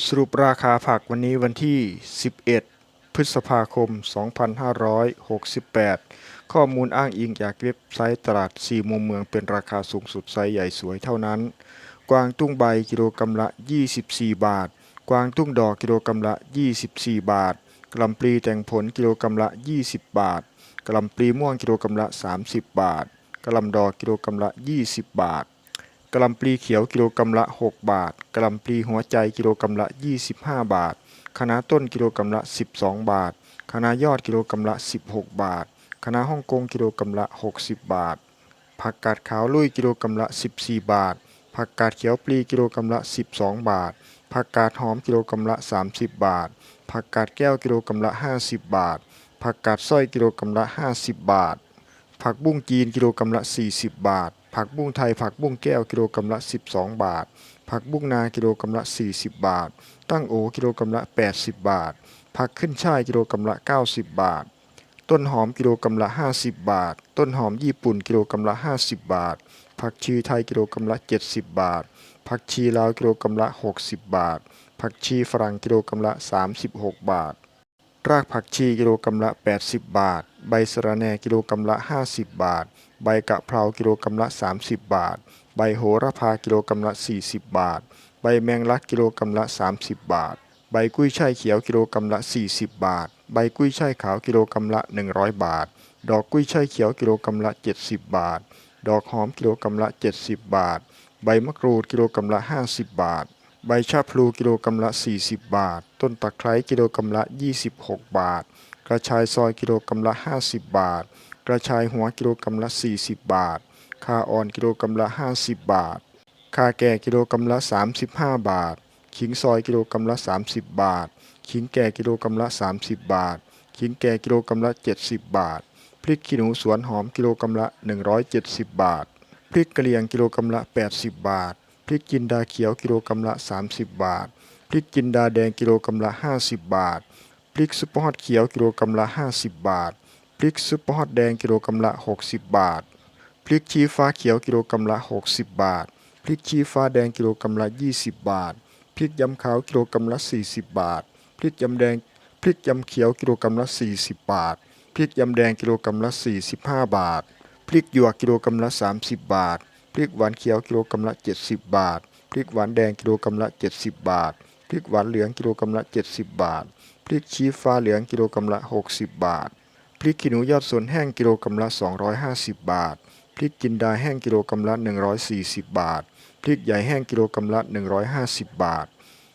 สรุปราคาผักวันนี้วันที่ 11 พฤษภาคม 2568 ข้อมูลอ้างอิงจากเว็บไซต์ตลาด4มุมเมืองเป็นราคาสูงสุดไซส์ใหญ่สวยเท่านั้น กวางตุ้งใบกิโลกรัมละ 24 บาท กวางตุ้งดอกกิโลกรัมละ 24 บาทกล่ำปลีแต่งผลกิโลกรัมละ 20 บาทกล่ำปลีม่วงกิโลกรัมละ 30 บาทกล่ำดอกกิโลกรัมละ 20 บาท กะล่ำปลีเขียวกิโลกรัมละ 6 บาทกะล่ำปลีหัวใจกิโลกรัมละ 25 บาทคะน้าต้นกิโลกรัมละ 12 บาทคะน้ายอดกิโลกรัมละ 16 บาทคะน้าฮ่องกงกิโลกรัมละ 60 บาท ผักกาดขาวลุยกิโลกรัมละ 14 บาท ผักกาดเขียวปลีกิโลกรัมละ 12 บาท ผักกาดหอมกิโลกรัมละ 30 บาท ผักกาดแก้วกิโลกรัมละ 50 บาท ผักกาดสร้อยกิโลกรัมละ 50 บาท ผักบุ้งจีนกิโลกรัมละ 40 บาท ผักบุ้งไทยผักบุ้งแก้วกิโลกรัมละ 12 บาท ผักบุ้งนากิโลกรัมละ 40 บาท ตั้งโอกิโลกรัมละ 80 บาท ผักขึ้นช่ายกิโลกรัมละ 90 บาท ต้นหอมกิโลกรัมละ 50 บาท ต้นหอมญี่ปุ่นกิโลกรัมละ 50 บาท ผักชีไทยกิโลกรัมละ 70 บาท ผักชีลาวกิโลกรัมละ 60 บาท ผักชีฝรั่งกิโลกรัมละ 36 บาท รากผักชีกิโลกรัมละ 80 บาท ใบสะระแหน่กิโลกรัมละ 50 บาท ใบกะเพรากิโลกรัมละ 30 บาท ใบโหระพากิโลกรัมละ 40 บาท ใบแมงลักกิโลกรัมละ 30 บาท ใบกุ้ยช่ายเขียวกิโลกรัมละ 40 บาท ใบกุ้ยช่ายขาวกิโลกรัมละ 100 บาท ดอกกุ้ยช่ายเขียวกิโลกรัมละ 70 บาท ดอกหอมกิโลกรัมละ 70 บาท ใบมะกรูดกิโลกรัมละ 50 บาทใบชะพลูกิโลกรัมละ 40 บาท ต้นตะไคร้กิโลกรัมละ 26 บาท ระชายซอยกิโลกรัมละ 50 บาท กระชายหัวกิโลกรัมละ 40 บาทคาอ่อนกิโลกรัมละ 50 บาทคาแก่กิโลกรัมละ 35 บาท ขิงซอยกิโลกรัมละ 30 บาท ขิงแก่กิโลกรัมละ 30 บาท ขิงแก่กิโลกรัมละ 70 บาท พริกขี้หนูสวนหอมกิโลกรัมละ 170 บาท พริกกะเหรี่ยงกิโลกรัมละ 80 บาท พริกจินดาเขียวกิโลกรัมละ 30 บาท พริกจินดาแดงกิโลกรัมละ 50 บาท พริกซุปเปอร์ฮอตเขียวกิโลกรัมละ 50 บาท พริกซุปเปอร์ฮอตแดงกิโลกรัมละ 60 บาท พริกชี้ฟ้าเขียวกิโลกรัมละ 60 บาท พริกชี้ฟ้าแดงกิโลกรัมละ 20 บาท พริกยำขาวกิโลกรัมละ 40 บาท พริกยำแดง พริกยำเขียวกิโลกรัมละ 40 บาท พริกยำแดงกิโลกรัมละ 45 บาท พริกหยวกกิโลกรัมละ 30 บาท พริกหวานเขียวกิโลกรัมละ 70 บาท พริกหวานแดงกิโลกรัมละ 70 บาท พริกหวานเหลืองกิโลกรัมละ 70 บาท พริกชี้ฟ้าเหลืองกิโลกรัมละ 60 บาท พริกขี้หนูยอดสนแห้งกิโลกรัมละ 250 บาท พริกจินดาแห้งกิโลกรัมละ 140 บาท พริกใหญ่แห้งกิโลกรัมละ 150 บาท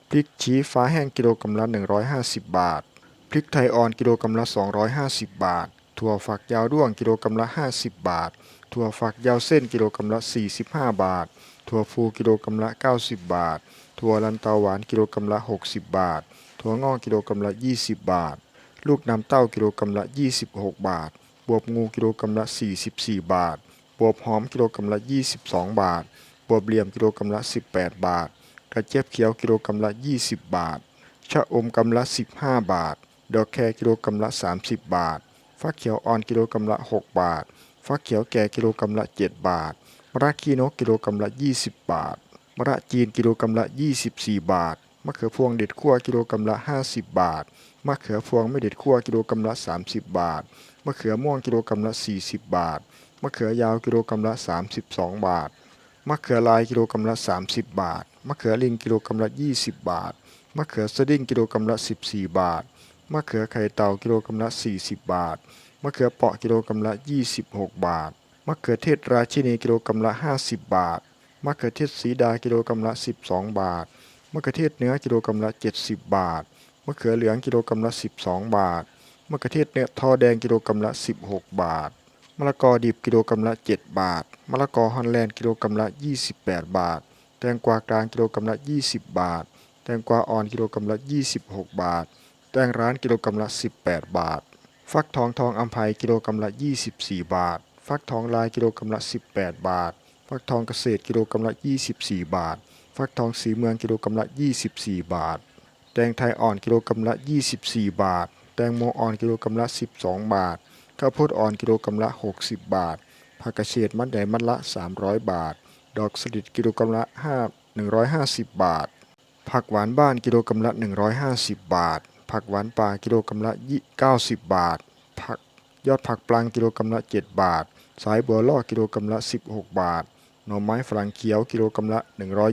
พริกชี้ฟ้าแห้งกิโลกรัมละ 150 บาท พริกไทยอ่อนกิโลกรัมละ 250 บาท ถั่วฝักยาวด้วงกิโลกรัมละ 50 บาท ถั่วฝักยาวเส้นกิโลกรัมละ 45 บาท ถั่วฟูกิโลกรัมละ 90 บาท ถั่วลันเตาหวานกิโลกรัมละ 60 บาท ถั่วงอกกิโลกรัมละ 20 บาท ลูกน้ำเต้ากิโลกรัมละ 26 บาท บวบงูกิโลกรัมละ 44 บาท บวบหอมกิโลกรัมละ 22 บาท บวบเหลี่ยมกิโลกรัมละ 18 บาท กระเจี๊ยบเขียวกิโลกรัมละ 20 บาท ชะอมกำละ 15 บาท ดอกแครกิโลกรัมละ 30 บาท ฟักเขียวอ่อนกิโลกรัมละ 6 บาท ฟักเขียวแก่กิโลกรัมละ 7 บาทมะระขี้นกกิโลกรัมละ 20 บาทมะระจีนกิโลกรัมละ 24 บาท มะเขือพวงเด็ดขั่วกิโลกรัมละ 50 บาท มะเขือพวงไม่เด็ดขั่วกิโลกรัมละ 30 บาท มะเขือม่วงกิโลกรัมละ 40 บาท มะเขือยาวกิโลกรัมละ 32 บาท มะเขือลายกิโลกรัมละ 30 บาท มะเขือลิงกิโลกรัมละ 20 บาท มะเขือสดิ้งกิโลกรัมละ 14 บาท มะเขือไข่เต่ากิโลกรัมละ 40 บาท มะเขือเปาะกิโลกรัมละ 26 บาท มะเขือเทศราชินีกิโลกรัมละ 50 บาท มะเขือเทศสีดากิโลกรัมละ 12 บาทะเขือเทศเนื้อกิโลกรัมละ 70 บาท มะเขือเหลืองกิโลกรัมละ 12 บาท มะเขือเทศเนื้อทอแดงกิโลกรัมละ 16 บาท มะละกอดิบกิโลกรัมละ 7 บาท มะละกอฮอลแลนด์กิโลกรัมละ 28 บาท แตงกวากลางกิโลกรัมละ 20 บาท แตงกวาอ่อนกิโลกรัมละ 26 บาท แตงร้านกิโลกรัมละ 18 บาท ฟักทองทองอัมภัยกิโลกรัมละ 24 บาท ฟักทองลายกิโลกรัมละ 18 บาท ฟักทองเกษตรกิโลกรัมละ 24 บาท ฟักทองสีเมืองกิโลกรัมละ 24 บาท แตงไทยอ่อนกิโลกรัมละ 24 บาท แตงโมอ่อนกิโลกรัมละ 12 บาท ข้าวโพดอ่อนกิโลกรัมละ 60 บาท ผักกระเฉดมัดใหญ่มัดละ 300 บาท ดอกสลิดกิโลกรัมละ 5 150 บาท ผักหวานบ้านกิโลกรัมละ 150 บาท ผักหวานป่ากิโลกรัมละ 90 บาท ผักยอดผักปลางกิโลกรัมละ 7 บาท สายบัวล่อกิโลกรัมละ 16 บาท หน่อไม้ฝรั่งเขียวกิโลกรัมละ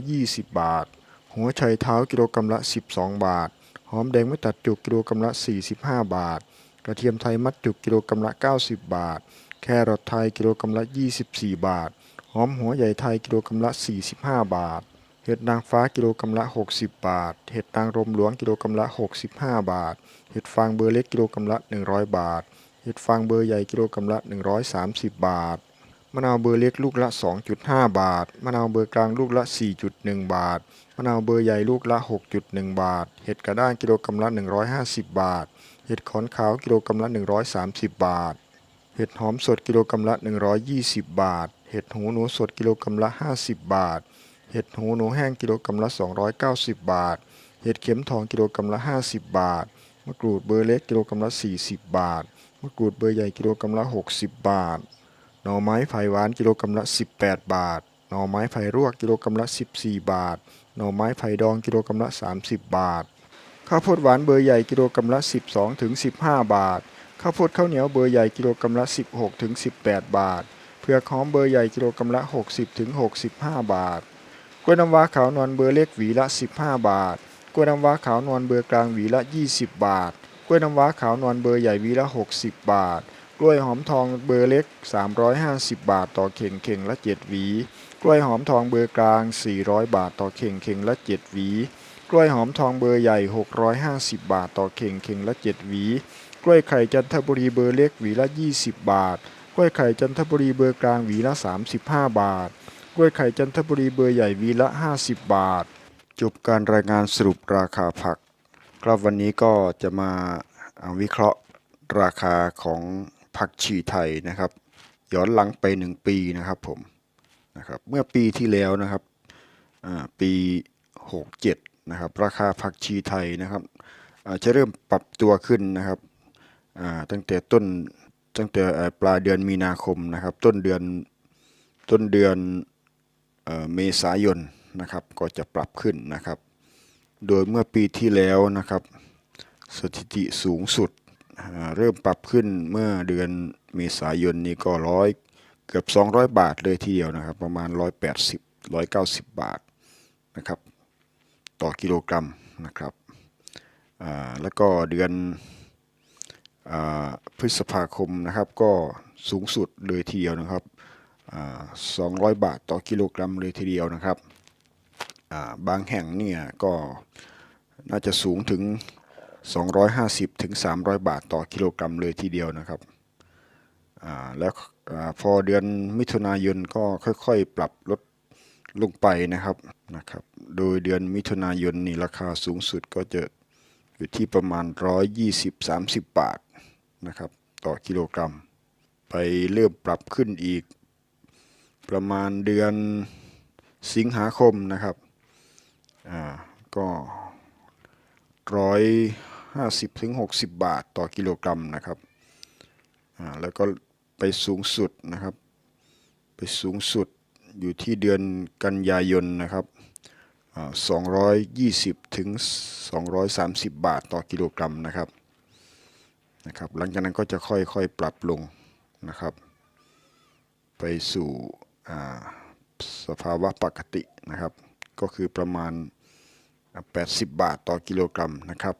120 บาท หัวไชเท้ากิโลกรัมละ 12 บาท หอมแดงไม่ตัดจุกกิโลกรัมละ 45 บาท กระเทียมไทยมัดจุกกิโลกรัมละ 90 บาท แครอทไทยกิโลกรัมละ 24 บาท หอมหัวใหญ่ไทยกิโลกรัมละ 45 บาท เห็ดนางฟ้ากิโลกรัมละ 60 บาท เห็ดนางรมหลวงกิโลกรัมละ 65 บาท เห็ดฟางเบอร์เล็กกิโลกรัมละ 100 บาท เห็ดฟางเบอร์ใหญ่กิโลกรัมละ 130 บาท มะนาวเบอร์เล็กลูกละ 2.5 บาท มะนาวเบอร์กลางลูกละ 4.1 บาท มะนาวเบอร์ใหญ่ลูกละ 6.1 บาท เห็ดกระด้างกิโลกรัมละ 150 บาท เห็ดขอนขาวกิโลกรัมละ 130 บาท เห็ดหอมสดกิโลกรัมละ 120 บาท เห็ดหูหนูสดกิโลกรัมละ 50 บาท เห็ดหูหนูแห้งกิโลกรัมละ 290 บาท เห็ดเข็มทองกิโลกรัมละ 50 บาท มะกรูดเบอร์เล็กกิโลกรัมละ 40 บาท มะกรูดเบอร์ใหญ่กิโลกรัมละ 60 บาท หน่อไม้ไผ่หวานกิโลกรัมละ 18 บาท หน่อไม้ไผ่รวกกิโลกรัมละ 14 บาท หน่อไม้ไผ่ดองกิโลกรัมละ 30 บาท ข้าวโพดหวานเบอร์ใหญ่กิโลกรัมละ 12ถึง15 บาท ข้าวโพดข้าวเหนียวเบอร์ใหญ่กิโลกรัมละ 16ถึง18 บาท เผือกหอมเบอร์ใหญ่กิโลกรัมละ 60ถึง65 บาท กล้วยน้ำว้าขาวนวลเบอร์เล็กหวีละ 15 บาท กล้วยน้ำว้าขาวนวลเบอร์กลางหวีละ 20 บาท กล้วยน้ำว้าขาวนวลเบอร์ใหญ่หวีละ 60 บาท กล้วยหอมทองเบอร์เล็ก 350 บาทต่อเข่งเข่งละ 7 หวี กล้วยหอมทองเบอร์กลาง 400 บาทต่อเข่งเข่งละ 7 หวี กล้วยหอมทองเบอร์ใหญ่ 650 บาทต่อเข่งเข่งละ 7 หวี กล้วยไข่จันทบุรีเบอร์เล็กหวีละ 20 บาท กล้วยไข่จันทบุรีเบอร์กลางหวีละ 35 บาท กล้วยไข่จันทบุรีเบอร์ใหญ่หวีละ 50 บาท จบการรายงานสรุปราคาผัก ครับวันนี้ก็จะมาวิเคราะห์ราคาของ ผักชีไทยนะครับ ย้อนหลังไป 1 ปีนะครับผมนะครับเมื่อปีที่แล้วนะครับปี 67นะครับราคาผักชีไทยนะครับจะเริ่มปรับตัวขึ้นนะครับตั้งแต่ต้นตั้งแต่ปลายเดือนมีนาคมนะครับ ต้นเดือนต้นเดือนเมษายนนะครับ ก็จะปรับขึ้นนะครับ โดยเมื่อปีที่แล้วนะครับ สถิติสูงสุด เริ่มปรับขึ้นเมื่อเดือนเมษายนนี้ก็ร้อยเกือบ 200 บาทเลยทีเดียวนะครับ ประมาณ 180 190 บาทนะครับ ต่อกิโลกรัมนะครับแล้วก็เดือนอพฤษภาคมนะครับก็สูงสุดเลยทีเดียวนะครับอ่า200 บาทต่อกิโลกรัมเลยทีเดียวนะครับาบางแห่งเนี่ยก็น่าจะสูงถึง 250ถึง300 บาทต่อกิโลกรัมเลยทีเดียวนะครับแล้วอพอเดือนมิถุนายนก็ค่อยๆ ปรับลดลงไปนะครับนะครับ โดยเดือนมิถุนายนนี่ราคาสูงสุดก็จะอยู่ที่ประมาณ 120-30 บาทนะครับต่อกิโลกรัม ไปเริ่มปรับขึ้นอีกประมาณเดือนสิงหาคมนะครับ อ่า ก็ร้อย ห้าสิบถึงหกสิบบาทต่อกิโลกรัมนะครับแล้วก็ไปสูงสุดนะครับ ไปสูงสุดอยู่ที่เดือนกันยายนนะครับสองร้อยยี่สิบถึงสองร้อยสามสิบบาทต่อกิโลกรัมนะครับนะครับ หลังจากนั้นก็จะค่อยๆปรับลงนะครับ ไปสู่สภาวะปกตินะครับ ก็คือประมาณ 80 บาทต่อกิโลกรัมนะครับ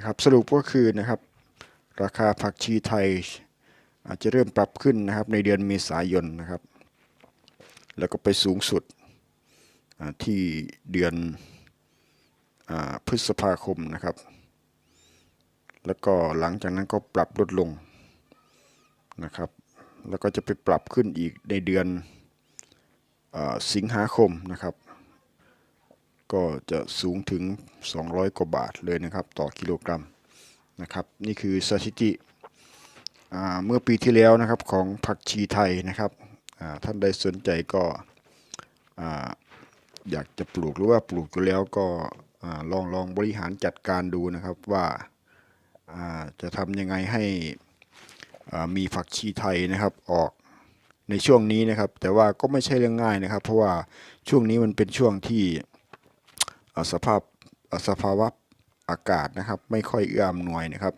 นะครับสรุปก็คือนะครับราคาผักชีไทย อาจจะเริ่มปรับขึ้นนะครับในเดือนเมษายนนะครับ แล้วก็ไปสูงสุดที่เดือนอพฤษภาคมนะครับ แล้วก็หลังจากนั้นก็ปรับลดลงนะครับ แล้วก็จะไปปรับขึ้นอีกในเดือนอสิงหาคมนะครับ ก็จะสูงถึง 200 กว่าบาทเลยนะครับ ต่อกิโลกรัมนะครับ นี่คือสถิติเมื่อปีที่แล้วนะครับของผักชีไทยนะครับท่านใดสนใจก็อ่าอยากจะปลูกหรือว่าปลูกอยู่แล้วก็ลองลองบริหารจัดการดูนะครับว่าจะทำยังไงให้มีผักชีไทยนะครับออกในช่วงนี้นะครับ แต่ว่าก็ไม่ใช่เรื่องง่ายนะครับ เพราะว่าช่วงนี้มันเป็นช่วงที่ สภาพสภาวะอากาศนะครับไม่ค่อยเอื้ออำนวยนะครับ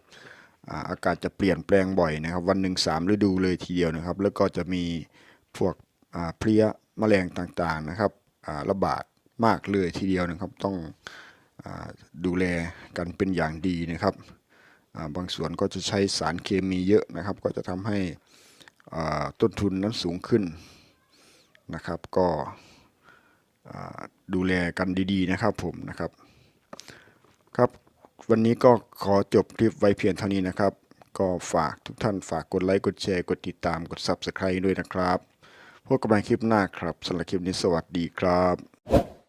อากาศจะเปลี่ยนแปลงบ่อยนะครับ วันหนึ่งสามฤดูเลยทีเดียวนะครับ แล้วก็จะมีพวกเพลี้ยแมลงต่างๆนะครับระบาดมากเลยทีเดียวนะครับ ต้องอดูแลกันเป็นอย่างดีนะครับาบางส่วนก็จะใช้สารเคมีเยอะนะครับ ก็จะทำให้ต้นทุนนั้นสูงขึ้นนะครับ ก็ ดูแลกันดีๆนะครับผมนะครับครับวันนี้ก็ขอจบคลิปไว้เพียงเท่านี้นะครับ ก็ฝากทุกท่านฝากกดไลค์กดแชร์กดติดตามกด Subscribe ด้วยนะครับพบกันใหม่คลิปหน้าครับสำหรับคลิปนี้สวัสดีครับ